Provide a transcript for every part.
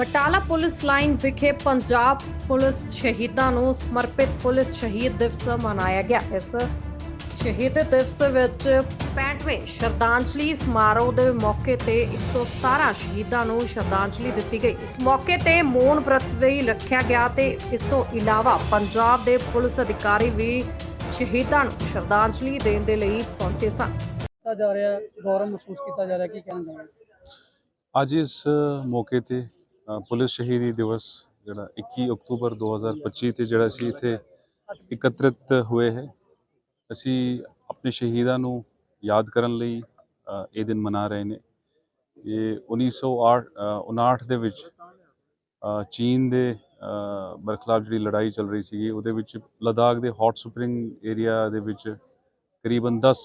Batala police line ਵਿਖੇ Punjab police ਸ਼ਹੀਦਾਂ ਨੂੰ ਸਮਰਪਿਤ ਪੁਲਿਸ ਸ਼ਹੀਦ ਦਿਵਸ ਮਨਾਇਆ ਗਿਆ। ਇਸ ਸ਼ਹੀਦ ਦਿਵਸ ਵਿੱਚ 65ਵੇਂ ਸ਼ਰਧਾਂਜਲੀ ਸਮਾਰੋਹ ਦੇ ਮੌਕੇ ਤੇ 117 ਸ਼ਹੀਦਾਂ ਨੂੰ ਸ਼ਰਧਾਂਜਲੀ ਦਿੱਤੀ ਗਈ। ਇਸ ਮੌਕੇ ਤੇ ਮੌਨ ਵਰਤ ਵੀ ਰੱਖਿਆ ਗਿਆ ਤੇ ਇਸ ਤੋਂ ਇਲਾਵਾ ਪੰਜਾਬ ਦੇ ਪੁਲਿਸ ਅਧਿਕਾਰੀ ਵੀ ਸ਼ਹੀਦਾਂ ਨੂੰ ਸ਼ਰਧਾਂਜਲੀ ਦੇਣ ਦੇ ਲਈ ਪਹੁੰਚੇ ਸਨ। ਕੀਤਾ ਜਾ ਰਿਹਾ ਗੌਰਵ ਮਹਿਸੂਸ ਕੀਤਾ ਜਾ ਰਿਹਾ ਕੀ ਕਹਿਣਾ ਚਾਹੁੰਦੇ ਅੱਜ ਇਸ ਮੌਕੇ ਤੇ ਪੁਲਿਸ ਸ਼ਹੀਦੀ ਦਿਵਸ ਜਿਹੜਾ 21 ਅਕਤੂਬਰ 2025 ਤੇ ਜਿਹੜਾ ਅਸੀਂ ਇੱਥੇ ਇਕੱਤਰਿਤ ਹੋਏ ਹੈ ਅਸੀਂ ਆਪਣੇ ਸ਼ਹੀਦਾਂ ਨੂੰ ਯਾਦ ਕਰਨ ਲਈ ਇਹ ਦਿਨ ਮਨਾ ਰਹੇ ਨੇ। ਇਹ 1908 ਅ, 59 ਦੇ ਵਿੱਚ ਚੀਨ ਦੇ ਅ, ਬਰਖਲਾਫ ਜਿਹੜੀ ਲੜਾਈ ਚੱਲ ਰਹੀ ਸੀਗੀ ਉਹਦੇ ਵਿੱਚ ਲਦਾਖ ਦੇ ਹੌਟ ਸਪਰਿੰਗ ਏਰੀਆ ਦੇ ਵਿੱਚ ਕਰੀਬਨ 10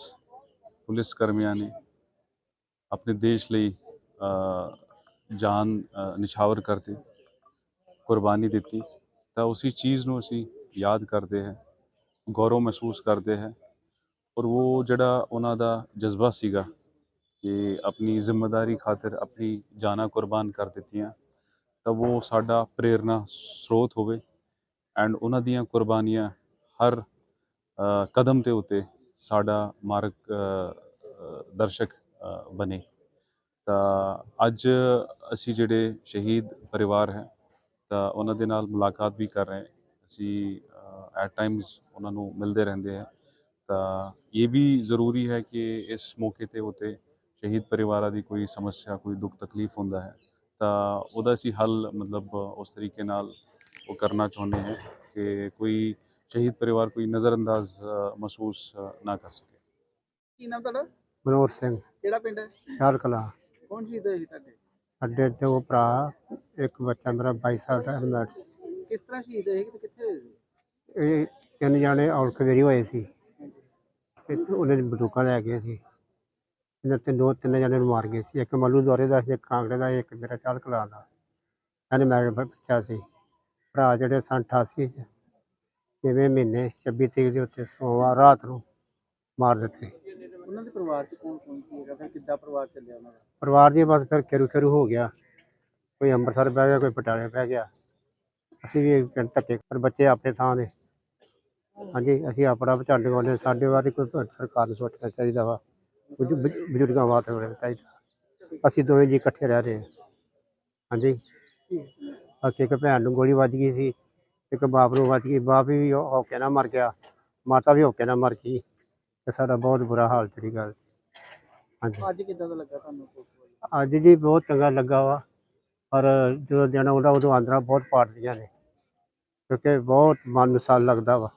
ਪੁਲਿਸ ਕਰਮੀਆਂ ਨੇ ਆਪਣੇ ਦੇਸ਼ ਲਈ ਜਾਨ ਅ, ਨਿਛਾਵਰ ਕਰਤੀ ਕੁਰਬਾਨੀ ਦਿੱਤੀ। ਤਾਂ ਉਸੇ ਚੀਜ਼ ਨੂੰ ਅਸੀਂ ਯਾਦ ਕਰਦੇ ਹਾਂ ਗੌਰਵ ਮਹਿਸੂਸ ਕਰਦੇ ਹਾਂ। ਔਰ ਉਹ ਜਿਹੜਾ ਉਹਨਾਂ ਦਾ ਜਜ਼ਬਾ ਸੀਗਾ ਕਿ ਆਪਣੀ ਜ਼ਿੰਮੇਵਾਰੀ ਖਾਤਰ ਆਪਣੀ ਜਾਨਾਂ ਕੁਰਬਾਨ ਕਰ ਦਿੱਤੀਆਂ ਤਾਂ ਉਹ ਸਾਡਾ ਪ੍ਰੇਰਨਾ ਸਰੋਤ ਹੋਵੇ ਐਂਡ ਉਹਨਾਂ ਦੀਆਂ ਕੁਰਬਾਨੀਆਂ ਹਰ ਕਦਮ ਤੇ ਉਤੇ ਸਾਡਾ ਮਾਰਗ ਦਰਸ਼ਕ ਬਣੇ। ਤਾਂ ਅੱਜ ਅਸੀਂ ਜਿਹੜੇ ਸ਼ਹੀਦ ਪਰਿਵਾਰ ਹੈ ਤਾਂ ਉਹਨਾਂ ਦੇ ਨਾਲ ਮੁਲਾਕਾਤ ਵੀ ਕਰ ਰਹੇ ਹਾਂ। ਅਸੀਂ ਐਟ ਟਾਈਮਸ ਉਹਨਾਂ ਨੂੰ ਮਿਲਦੇ ਰਹਿੰਦੇ ਹਾਂ। ਤਾਂ ਇਹ ਵੀ ਜ਼ਰੂਰੀ ਹੈ ਕਿ ਇਸ ਮੌਕੇ ਤੇ ਉਤੇ ਸ਼ਹੀਦ ਪਰਿਵਾਰਾਂ ਦੀ ਕੋਈ ਸਮੱਸਿਆ ਕੋਈ ਦੁੱਖ ਤਕਲੀਫ ਹੁੰਦਾ ਹੈ ਤਾਂ ਉਹਦਾ ਅਸੀਂ ਹੱਲ ਮਤਲਬ ਉਸ ਤਰੀਕੇ ਨਾਲ ਉਹ ਕਰਨਾ ਚਾਹੁੰਦੇ ਹਾਂ ਕਿ ਕੋਈ ਸ਼ਹੀਦ ਪਰਿਵਾਰ ਕੋਈ ਨਜ਼ਰਅੰਦਾਜ਼ ਮਹਿਸੂਸ ਨਾ ਕਰ ਸਕੇ। ਕੀ ਨਾਮ ਤੁਹਾਡਾ? ਮਨੋਹਰ ਸਿੰਘ। ਕਿਹੜਾ ਪਿੰਡ ਹੈ? ਸ਼ਾਲ ਕਲਾ। ਕੌਣ ਸੀ ਤੁਹਾਡੇ? ਅੱਡੇ ਤੇ ਉਹ ਭਰਾ ਇੱਕ ਬੱਚਾ ਮੇਰਾ 22 ਸਾਲ ਦਾ ਹਰਮੈਟ ਕਿਸ ਤਰ੍ਹਾਂ ਸ਼ਹੀਦ ਹੋਏ ਸੀ ਤੇ ਕਿੱਥੇ ਹੋਏ ਸੀ? ਇਹ ਤਿੰਨ ਜਾਣੇ ਔਲਖ ਵੇਰੀ ਹੋਏ ਸੀ। ਤੇ ਉਹਨਾਂ ਬੰਦੂਕਾਂ ਲੈ ਗਏ ਸੀ। ਇਹਨਾਂ ਤੇ ਦੋ ਤਿੰਨ ਜਾਣੇ ਨੂੰ ਮਾਰ ਗਏ ਸੀ। ਇੱਕ ਮੱਲੂ ਦੁਆਰੇ ਦਾ ਸੀ, ਇੱਕ ਕਾਂਗੜੇ ਦਾ ਇੱਕ ਮੇਰਾ ਚਾਲ ਕਲਾ ਦਾ। ਇਹਨੇ ਮੇਰੇ ਬੱਚਾ ਸੀ ਭਰਾ ਜਿਹੜੇ ਸਨ 88 ਚ ਛੇਵੇਂ ਮਹੀਨੇ 26 ਤਰੀਕ ਦੇ ਉੱਤੇ ਸੋਮਵਾਰ ਰਾਤ ਨੂੰ ਮਾਰ ਦਿੱਤੇ। ਉਹਨਾਂ ਦੇ ਪਰਿਵਾਰ ਚ ਕੌਣ ਕੌਣ ਸੀ ਹੈਗਾ? ਫਿਰ ਕਿੱਦਾਂ ਪਰਿਵਾਰ ਚੱਲਿਆ ਉਹਨਾਂ ਦਾ? ਪਰਿਵਾਰ ਦੀ ਬਸ ਫਿਰ ਕਿਰੂ ਕਿਰੂ ਹੋ ਗਿਆ। ਕੋਈ ਅੰਮ੍ਰਿਤਸਰ ਬਹਿ ਗਿਆ, ਕੋਈ ਪਟਿਆਲੇ ਬਹਿ ਗਿਆ। ਅਸੀਂ ਵੀ ਪਿੰਡ ਧੱਕੇ ਪਰ ਬੱਚੇ ਆਪਣੇ ਥਾਂ ਦੇ। ਹਾਂਜੀ, ਅਸੀਂ ਆਪਣਾ ਝੰਡ ਗਾਉਂਦੇ ਸਾਡੇ ਬਾਰੇ ਕੋਈ ਸਰਕਾਰ ਨੂੰ ਸੋਚਣਾ ਚਾਹੀਦਾ ਵਾ। ਬਜ਼ੁ- ਬਜ਼ੁਰਗਾਂ ਵਾਸਤੇ ਹੋਣਾ ਚਾਹੀਦਾ। ਅਸੀਂ ਦੋਵੇਂ ਜੀ ਇਕੱਠੇ ਰਹਿ ਰਹੇ ਹਾਂ। ਹਾਂਜੀ। ਬਾਕੀ ਇੱਕ ਭੈਣ ਨੂੰ ਗੋਲੀ ਵੱਜ ਗਈ ਸੀ, ਇੱਕ ਬਾਪ ਨੂੰ ਵੱਜ ਗਈ। ਬਾਪ ਵੀ ਹੋ ਹੋ ਕੇ ਨਾ ਮਰ ਗਿਆ। ਮਾਤਾ ਵੀ ਹੋ ਕੇ ਨਾ ਮਰ ਗਈ। ਤੇ ਸਾਡਾ ਬਹੁਤ ਬੁਰਾ ਹਾਲ ਜਿਹੜੀ ਗੱਲ। ਹਾਂਜੀ। ਅੱਜ ਕਿੱਦਾਂ ਦਾ ਲੱਗਾ ਤੁਹਾਨੂੰ? ਅੱਜ ਜੀ ਬਹੁਤ ਚੰਗਾ ਲੱਗਾ ਵਾ। ਪਰ ਜਦੋਂ ਦਿਨ ਆਉਂਦਾ ਉਦੋਂ ਆਂਦਰਾਂ ਬਹੁਤ ਪਾੜਦੀਆਂ ਨੇ। ਕਿਉਂਕਿ ਬਹੁਤ ਮਨ ਨੂੰ ਸਾਲ ਲੱਗਦਾ ਵਾ।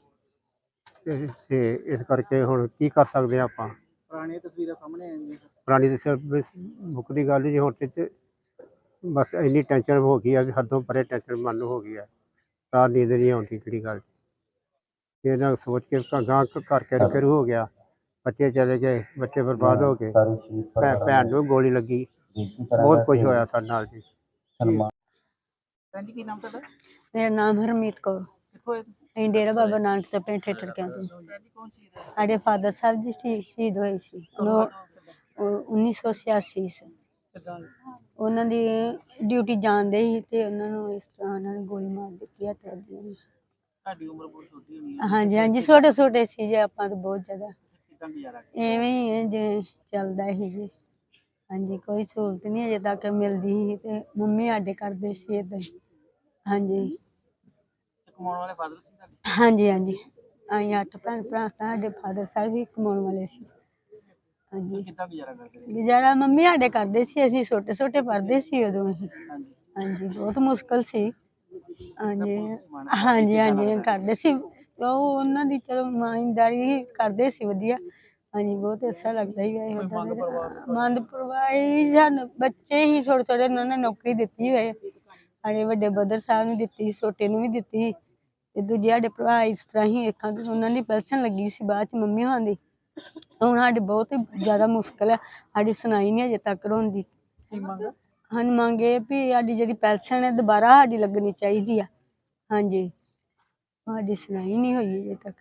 ਤੇ ਤੇ ਇਸ ਕਰਕੇ ਹੁਣ ਕੀ ਕਰ ਸਕਦੇ ਆ ਆਪਾਂ? ਪੁਰਾਣੀਆਂ ਤਸਵੀਰਾਂ ਸਾਹਮਣੇ ਆਈਆਂ। ਪੁਰਾਣੀ ਦੀ ਸਿਰਫ ਮੁੱਕ ਦੀ ਗੱਲ ਜੀ ਹੁਣ ਤੇ ਬਸ ਇੰਨੀ ਟੈਨਸ਼ਨ ਹੋ ਗਈ ਆ ਵੀ ਹੱਦੋਂ ਪਰੇ ਟੈਨਸ਼ਨ ਮਨ ਨੂੰ ਹੋ ਗਈ ਆ। ਤਾਂ ਨੀਂਦ ਨਹੀਂ ਆਉਂਦੀ ਕਿਹੜੀ ਗੱਲ। ਇਹ ਨਾ ਸੋਚ ਕੇ ਗਾਂ ਘਰ ਕੇ ਕਰ ਹੋ ਗਿਆ। ਬੱਚੇ ਚਲੇ ਗਏ ਬੱਚੇ ਬਰਬਾਦ ਹੋ ਗਏ। ਭੈ- ਭੈਣ ਨੂੰ ਗੋਲੀ ਲੱਗੀ। ਬਹੁਤ ਕੁਝ ਹੋਇਆ ਸਾਡੇ ਨਾਲ ਜੀ। ਭੈਣ ਜੀ ਕੀ ਨਾਮ ਤੁਹਾਡਾ? ਮੇਰਾ ਨਾਮ ਹਰਮੀਤ ਕੌਰ। ਕਿੱਥੋਂ ਆਏ ਤੁਸੀਂ? ਅਸੀਂ ਡੇਰਾ ਬਾਬਾ ਨਾਨਕ ਤੇ ਪਿੰਡ ਠੇਠੜ ਤੋਂ ਭੈਣ ਜੀ ਕੌਣ ਸ਼ਹੀਦ ਹੋਏ ਸਾਡੇ ਫਾਦਰ ਸਾਹਿਬ ਜੀ ਸ਼ਹੀ- ਸ਼ਹੀਦ ਹੋਏ ਸੀ। ਉਹ ਉਹ 1986 ਚ। ਕਿੱਦਾਂ? ਉਹਨਾਂ ਦੀ ਡਿਊਟੀ ਜਾਂਦੇ ਸੀ ਤੇ ਉਹਨਾਂ ਨੂੰ ਇਸ ਤਰ੍ਹਾਂ ਉਹਨਾਂ ਨੇ ਗੋਲੀ ਮਾਰ ਦਿੱਤੀ ਹੈ ਤੇ ਉਹਦੀ- ਤੁਹਾਡੀ ਉਮਰ ਬਹੁਤ ਛੋਟੀ ਹੋਣੀ ਹੈ ਹਾਂਜੀ ਹਾਂਜੀ ਛੋਟੇ ਛੋਟੇ ਸੀ ਜੇ ਆਪਾਂ ਤਾਂ ਬਹੁਤ ਜ਼ਿਆਦਾ। ਕਿੱਦਾਂ ਗੁਜ਼ਾਰਾ ਕੀਤਾ? ਐਵੇਂ ਹੀ ਹੈ ਜਿਵੇਂ ਚੱਲਦਾ ਸੀ ਜੀ। ਹਾਂਜੀ ਕੋਈ ਸਹੂਲਤ ਨਹੀਂ ਅਜੇ ਤੱਕ ਮਿਲਦੀ ਸੀ ਤੇ ਮੰਮੀ ਸਾਡੇ ਕਰਦੇ ਸੀ ਏਦਾਂ ਹੀ। ਹਾਂਜੀ। ਤੇ ਕਮਾਉਣ ਵਾਲੇ ਫਾਦਰ ਸੀ ਤੁਹਾਡੇ? ਹਾਂਜੀ ਹਾਂਜੀ। ਅਸੀਂ ਅੱਠ ਭੈਣ ਭਰਾ ਸਾਂ ਸਾਡੇ ਫਾਦਰ ਸਾਹਿਬ ਵੀ ਕਮਾਉਣ ਵਾਲੇ ਸੀ। ਹਾਂਜੀ। ਕਿੱਦਾਂ ਗੁਜ਼ਾਰਾ ਕਰਦੇ ਰਹੇ? ਗੁਜ਼ਾਰਾ ਮੰਮੀ ਸਾਡੇ ਕਰਦੇ ਸੀ ਅਸੀਂ ਛੋਟੇ ਛੋਟੇ ਪੜ੍ਹਦੇ ਸੀ ਉਦੋਂ ਅਸੀਂ ਹਾਂਜੀ ਬਹੁਤ ਮੁਸ਼ਕਲ ਸੀ। ਹਾਂਜੀ। ਹਾਂਜੀ ਹਾਂਜੀ ਕਰਦੇ ਸੀ। ਉਹ ਉਹਨਾਂ ਦੀ ਚਲੋ ਇਮਾਨਦਾਰੀ ਕਰਦੇ ਸੀ ਵਧੀਆ। ਹਾਂਜੀ ਬਹੁਤ ਅੱਛਾ ਲੱਗਦਾ ਹੀ ਹੈ ਮੰਦ ਪਰਵਾਹੀ ਸਾਨੂੰ ਬੱਚੇ ਹੀ ਛੋਟੇ ਛੋਟੇ ਉਹਨਾਂ ਨੇ ਨੌਕਰੀ ਦਿੱਤੀ ਹੋਏ। ਸਾਡੇ ਵੱਡੇ ਬਦਰ ਸਾਹਿਬ ਨੂੰ ਦਿੱਤੀ ਛੋਟੇ ਨੂੰ ਵੀ ਦਿੱਤੀ ਤੇ ਦੂਜੇ ਸਾਡੇ ਭਰਾ ਇਸ ਤਰ੍ਹਾਂ ਹੀ ਵੇਖਾਂ ਕਿ ਉਹਨਾਂ ਦੀ ਪੈਨਸ਼ਨ ਲੱਗੀ ਸੀ ਬਾਅਦ ਚ ਮੰਮੀ ਹੋਣਾ ਦੀ। ਹੁਣ ਸਾਡੇ ਬਹੁਤ ਹੀ ਜ਼ਿਆਦਾ ਮੁਸ਼ਕਲ ਹੈ ਸਾਡੀ ਸੁਣਾਈ ਨਹੀਂ ਅਜੇ ਤੱਕ ਮੰਗ? ਹਨ ਮੰਗੇ ਵੀ ਸਾਡੀ ਜਿਹੜੀ ਪੈਨਸ਼ਨ ਹੈ, ਦੁਬਾਰਾ ਸਾਡੀ ਲੱਗਣੀ ਚਾਹੀਦੀ ਆ। ਹਾਂਜੀ। ਸਾਡੀ ਸੁਣਾਈ ਨਹੀਂ ਹੋਈ ਅਜੇ ਤੱਕ।